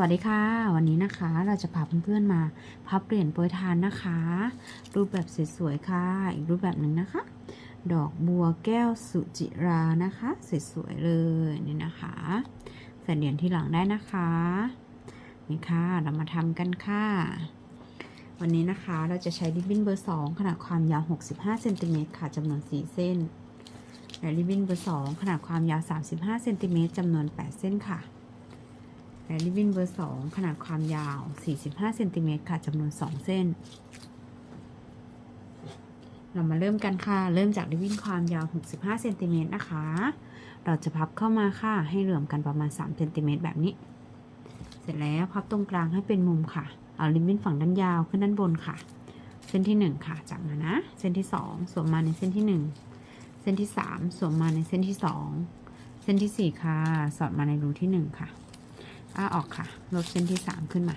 วัสดีค่ะ วันนี้นะคะเราจะพาเพื่อนๆมาพับเหรียญโปรยทานนะคะ รูปแบบสวยๆค่ะ อีกรูปแบบหนึ่งนะคะ ดอกบัวแก้วสุจิรานะคะสวยๆเลยนี่นะคะใส่เหรียญที่หลังได้นะคะนี่ค่ะเรามาทำกันค่ะ วันนี้นะคะเราจะใช้ริบบิ้นเบอร์ 2 ขนาดความยาว 65เซนติเมตรค่ะจำนวน 4 เส้นและริบบิ้นเบอร์ 2 ขนาดความยาว 35เซนติเมตรจำนวน 8 เส้นค่ะ และริบบิ้นเบอร์ 2 ขนาดความยาว 45เซนติเมตรค่ะจำนวน 2 เส้น เรามาเริ่มกันค่ะ เริ่มจากริบบิ้นความยาว 65เซนติเมตรนะคะ เราจะพับเข้ามาค่ะ ให้เหลื่อมกันประมาณ3เซนติเมตรแบบนี้ เสร็จแล้วพับตรงกลางให้เป็นมุมค่ะ เอาริบบิ้นฝั่งด้านยาวขึ้นด้านบนค่ะ เส้นที่ 1 ค่ะจับมานะ เส้นที่ 2 สวมมาในเส้นที่ 1 เส้นที่ 3 สวมมาในเส้นที่ 2 เส้นที่ 4 ค่ะ สอดมาในรูที่ 1 ค่ะ อ้าออกค่ะลดเส้นที่3ขึ้นมา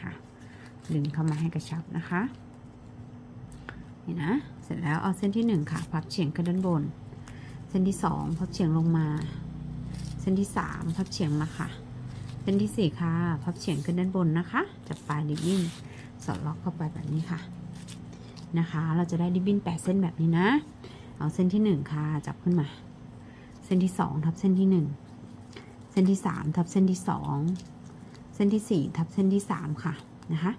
ค่ะดึงเข้ามาให้กระชับนะคะ นี่นะ เสร็จแล้วเอาเส้นที่1ค่ะ พับเฉียงขึ้นด้านบน เส้นที่2พับเฉียงลงมา เส้นที่3พับเฉียงมาค่ะเส้นที่4ค่ะ พับเฉียงขึ้นด้านบนนะคะ จับปลายริบบิ้นสอดล็อกเข้าไปแบบนี้ค่ะ นะคะ เราจะได้ริบบิ้น8เส้นแบบนี้นะ เอาเส้นที่ 1 ค่ะ จับขึ้นมา เส้นที่ 2 ทับเส้นที่ 1 เส้นที่ 3 ทับเส้นที่ 2 เส้นที่ 4 ทับเส้นที่ 3 ค่ะนะคะ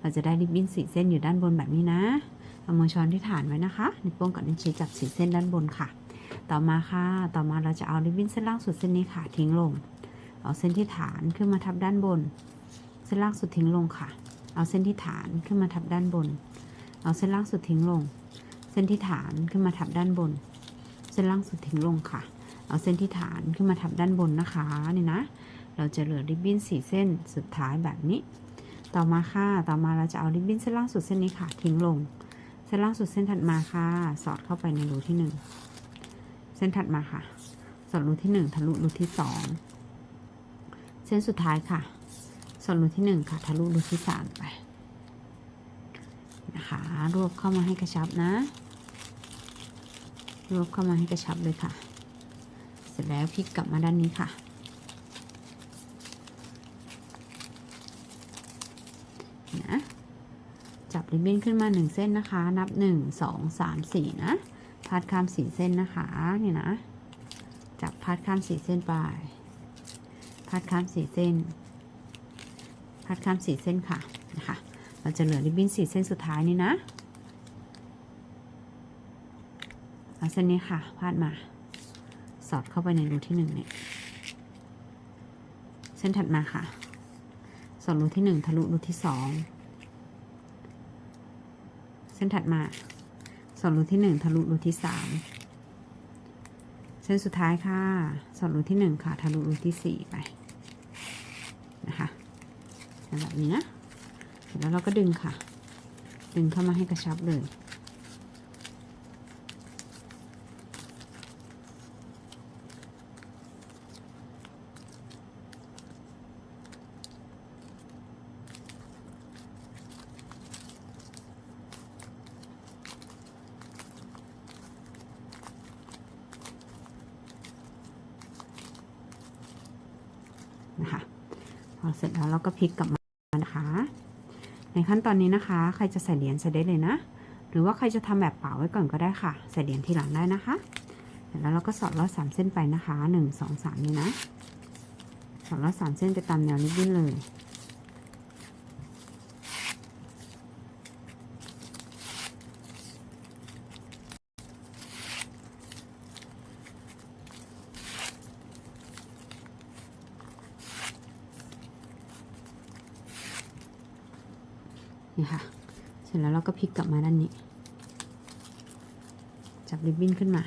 เราจะได้ริบบิ้น4เส้นอยู่ด้านบนแบบนี้นะเอามือช้อนที่ฐานไว้นะคะนิ้วโป้งกับนิ้วชี้จับสีเส้นด้านบนค่ะ ต่อมาค่ะ ต่อมาเราจะเอาริบบิ้นเส้นล่างสุดเส้นนี้ค่ะ ทิ้งลง เอาเส้นที่ฐานขึ้นมาทับด้านบน เส้นล่างสุดทิ้งลงค่ะ เอาเส้นที่ฐานขึ้นมาทับด้านบน เอาเส้นล่างสุดทิ้งลง เส้นที่ฐานขึ้นมาทับด้านบน เส้นล่างสุดทิ้งลงค่ะ เอาเส้นที่ฐานขึ้นมาทับด้านบนนะคะนี่นะ เราจะเหลือริบบิ้นสี่เส้นสุดท้ายแบบนี้ ต่อมาค่ะ ต่อมาเราจะเอาริบบิ้นเส้นล่างสุดเส้นนี้ค่ะ ทิ้งลง เส้นล่างสุดเส้นถัดมาค่ะ สอดเข้าไปในรูที่หนึ่งเส้นถัดมาค่ะ สอดรูที่หนึ่งทะลุรูที่สองเส้นสุดท้ายค่ะ สอดรูที่หนึ่งค่ะ ทะลุรูที่สามไปนะคะรวบเข้ามาให้กระชับนะ รวบเข้ามาให้กระชับเลยค่ะ เสร็จแล้วพลิกกลับมาด้านนี้ค่ะ นะจับริบบิ้นขึ้นมาหนึ่งเส้นนะคะ นับหนึ่งสองสามสี่นะ พาดข้ามสี่เส้นนะคะนี่นะ จับพาดข้ามสี่เส้นไป พาดข้ามสี่เส้น พาดข้ามสี่เส้นค่ะ นะคะ เราจะเหลือริบบิ้นสี่เส้นสุดท้ายนี่นะ เอาเส้นนี้ค่ะพาดมา สอดเข้าไปในรูที่หนึ่งเนี่ยเส้นถัดมาค่ะ สอดรูที่หนึ่งทะลุรูที่สองเส้นถัดมา สอดรูที่หนึ่งทะลุรูที่สามเส้นสุดท้ายค่ะ สอดรูที่หนึ่งค่ะ ทะลุรูที่สี่ไปนะคะแบบนี้นะ เสร็จแล้วเราก็ดึงค่ะ ดึงเข้ามาให้กระชับเลย นะคะ พอเสร็จแล้วเราก็พลิกกลับมานะคะ ในขั้นตอนนี้นะคะ ใครจะใส่เหรียญใส่ได้เลยนะ หรือว่าใครจะทำแบบเปล่าไว้ก่อนก็ได้ค่ะ ใส่เหรียญทีหลังได้นะคะเสร็จแล้วเราก็สอดลอดสามเส้นไปนะคะหนึ่งสองสามนี่นะสอดลอดสามเส้นไปตามแนวริบบิ้นเลย นี่ค่ะ เสร็จแล้วเราก็พลิกกลับมาด้านนี้ จับริบบิ้นขึ้นมา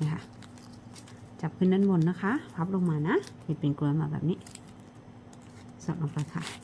นี่ค่ะ จับขึ้นด้านบนนะคะ พับลงมานะเห็นเป็นกลวยมาแบบนี้สอดลงไปค่ะ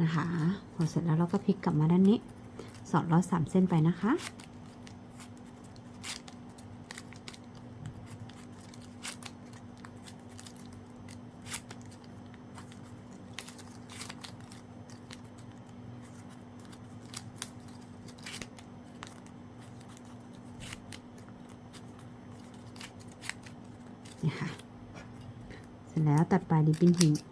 นะคะพอเสร็จแล้วเราก็พลิกกลับมาด้านนี้ สอดลอดสามเส้นไปนะคะ นี่ค่ะ เสร็จแล้วตัดปลายริบบิ้นทิ้ง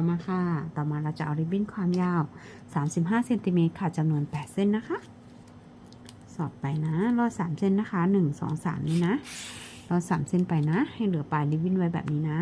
ต่อมาค่ะ ต่อมาเราจะเอาริบบิ้นความยาว 35เซนติเมตรค่ะจำนวน 8 เส้นนะคะ สอดไปนะ รอด3เส้นนะคะ 1 2 3 นี่นะ รอด3เส้นไปนะ ให้เหลือปลายริบบิ้นไว้แบบนี้นะ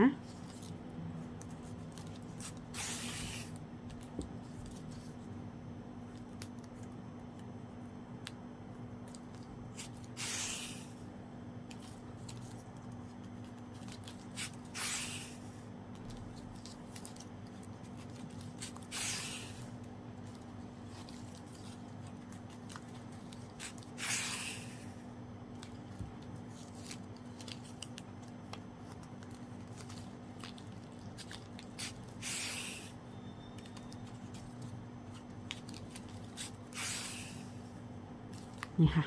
นี่ค่ะ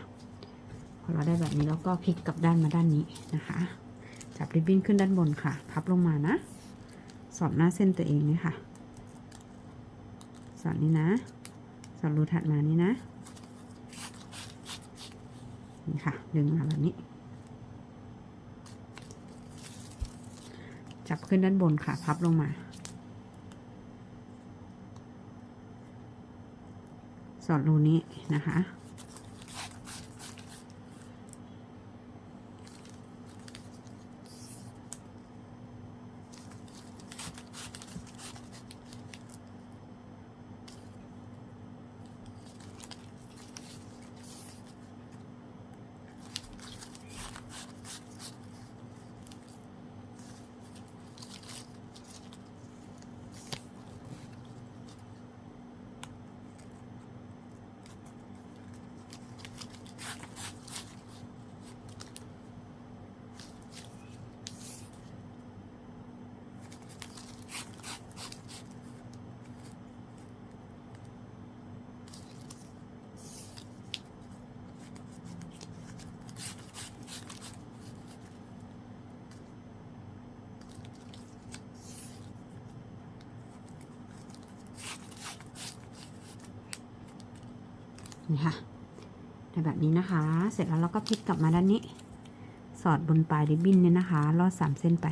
พอเราได้แบบนี้แล้วก็พลิกกลับด้านมาด้านนี้นะคะ จับริบบิ้นขึ้นด้านบนค่ะ พับลงมานะ สอดหน้าเส้นตัวเองนี่ค่ะ สอดนี้นะ สอดรูถัดมานี่นะ นี่ค่ะ ดึงมาแบบนี้ จับขึ้นด้านบนค่ะ พับลงมาสอดรูนี้นะคะ นี่ค่ะในแบบนี้นะคะ เสร็จแล้วเราก็พลิกกลับมาด้านนี้ สอดบนปลายริบบิ้นเนี่ยนะคะลอดสามเส้นไป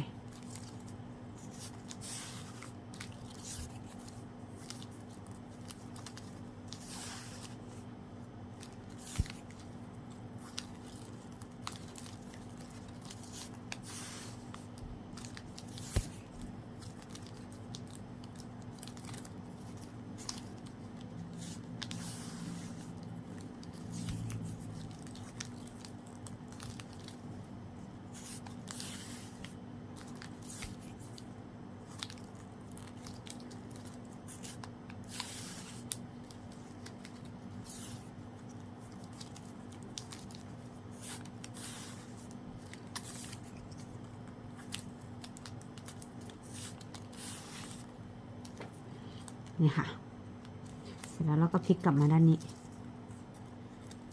นี่ค่ะ เสร็จแล้วเราก็พลิกกลับมาด้านนี้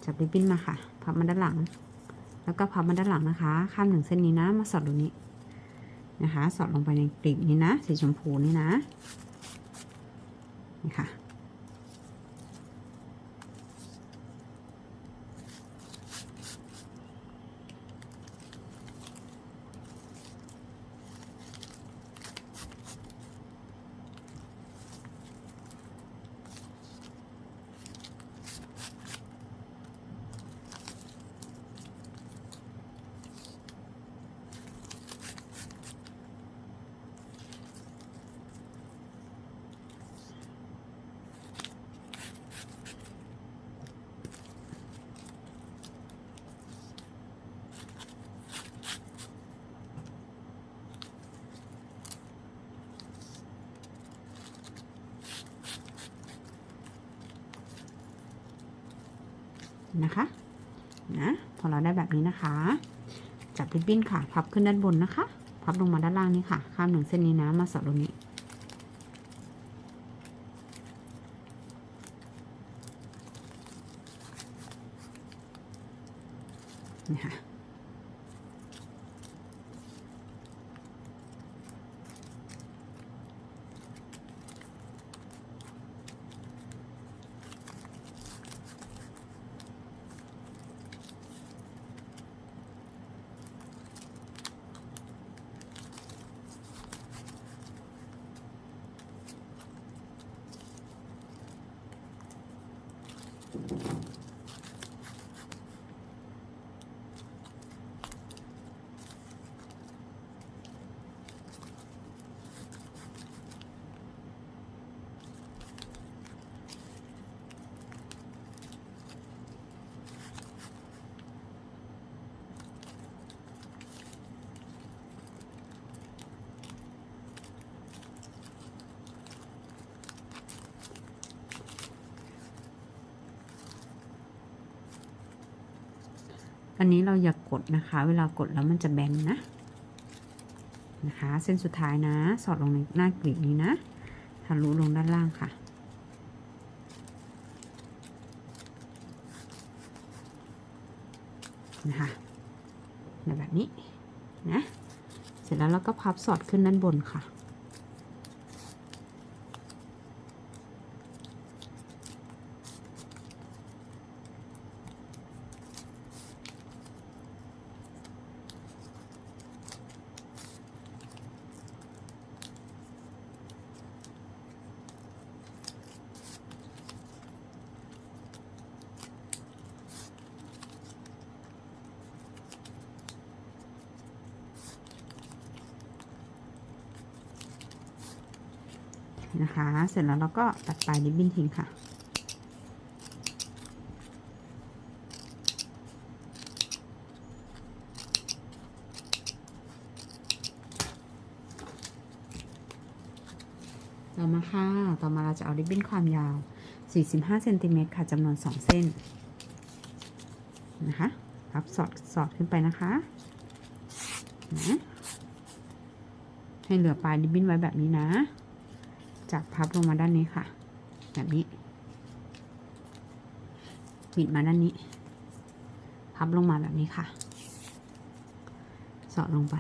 จับริบบิ้นมาค่ะพับมาด้านหลัง แล้วก็พับมาด้านหลังนะคะ ข้ามหนึ่งเส้นนี้นะมาสอดตรงนี้นะคะ สอดลงไปในกลีบนี้นะสีชมพูนี่นะนี่ค่ะ นะคะนะพอเราได้แบบนี้นะคะ จับริบบิ้นค่ะ พับขึ้นด้านบนนะคะ พับลงมาด้านล่างนี้ค่ะ ข้ามหนึ่งเส้นนี้นะ มาสอดตรงนี้ อันนี้เราอย่ากกดนะคะ เวลากดแล้วมันจะแบนนะนะคะ เส้นสุดท้ายนะ สอดลงในหน้ากลีบนี้นะทะลุลงด้านล่างค่ะ นะคะแบบนี้นะ เสร็จแล้วเราก็พับสอดขึ้นด้านบนค่ะ นะคะ เสร็จแล้วเราก็ตัดปลายริบบิ้นทิ้งค่ะ ต่อมาค่ะ ต่อมาเราจะเอาริบบิ้นความยาว 45เซนติเมตรค่ะจำนวน 2 เส้น นะคะพับสอดสอดขึ้นไปนะคะนะให้เหลือปลายริบบิ้นไว้แบบนี้นะ จับพับลงมาด้านนี้ค่ะ แบบนี้บิดมาด้านนี้ พับลงมาแบบนี้ค่ะ สอดลงไป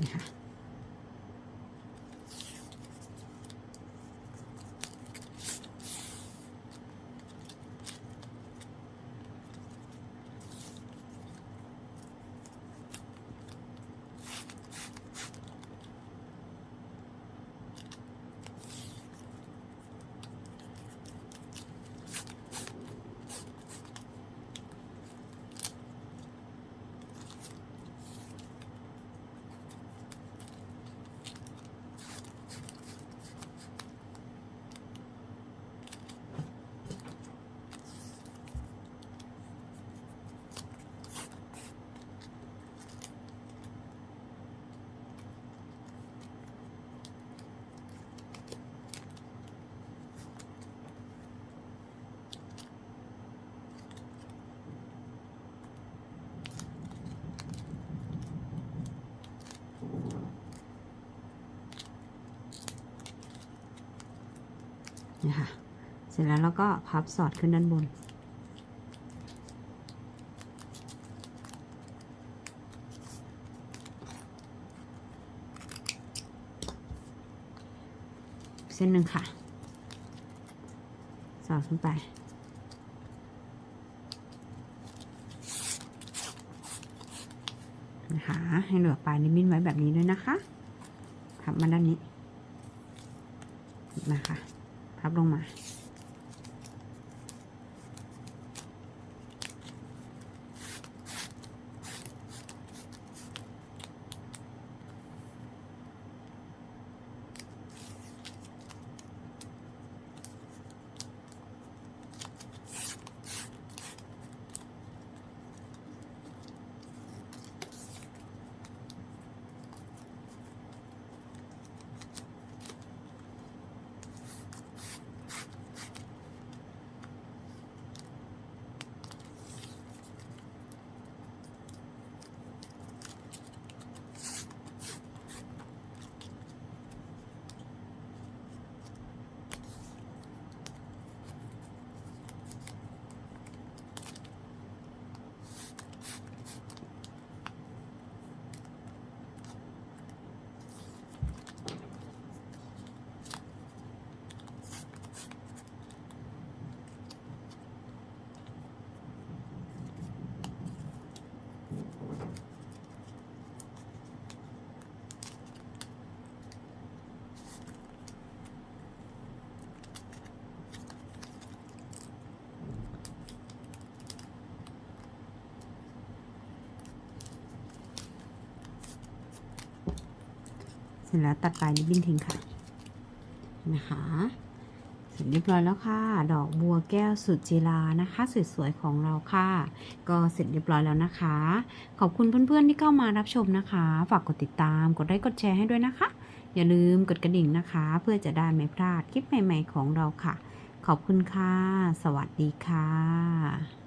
นี่ค่ะ นี่ค่ะ เสร็จแล้วเราก็พับสอดขึ้นด้านบน เส้นหนึ่งค่ะ สอดขึ้นไปนะคะให้เหลือปลายนิมิตไว้แบบนี้ด้วยนะคะ พับมาด้านนี้นะคะ พับลงมา ร็จแล้วตัดปลายริบบิ้นทิ้งค่ะนะคะเสร็จเรียบร้อยแล้วค่ะ ดอกบัวแก้วสุดจีลานะคะ สวยๆของเราค่ะ ก็เสร็จเรียบร้อยแล้วนะคะ ขอบคุณเพื่อนๆที่เข้ามารับชมนะคะ ฝากกดติดตาม กดไลค์กดแชร์ให้ด้วยนะคะ อย่าลืมกดกระดิ่งนะคะ เพื่อจะได้ไม่พลาดคลิปใหม่ ๆของเราค่ะ ขอบคุณค่ะ สวัสดีค่ะ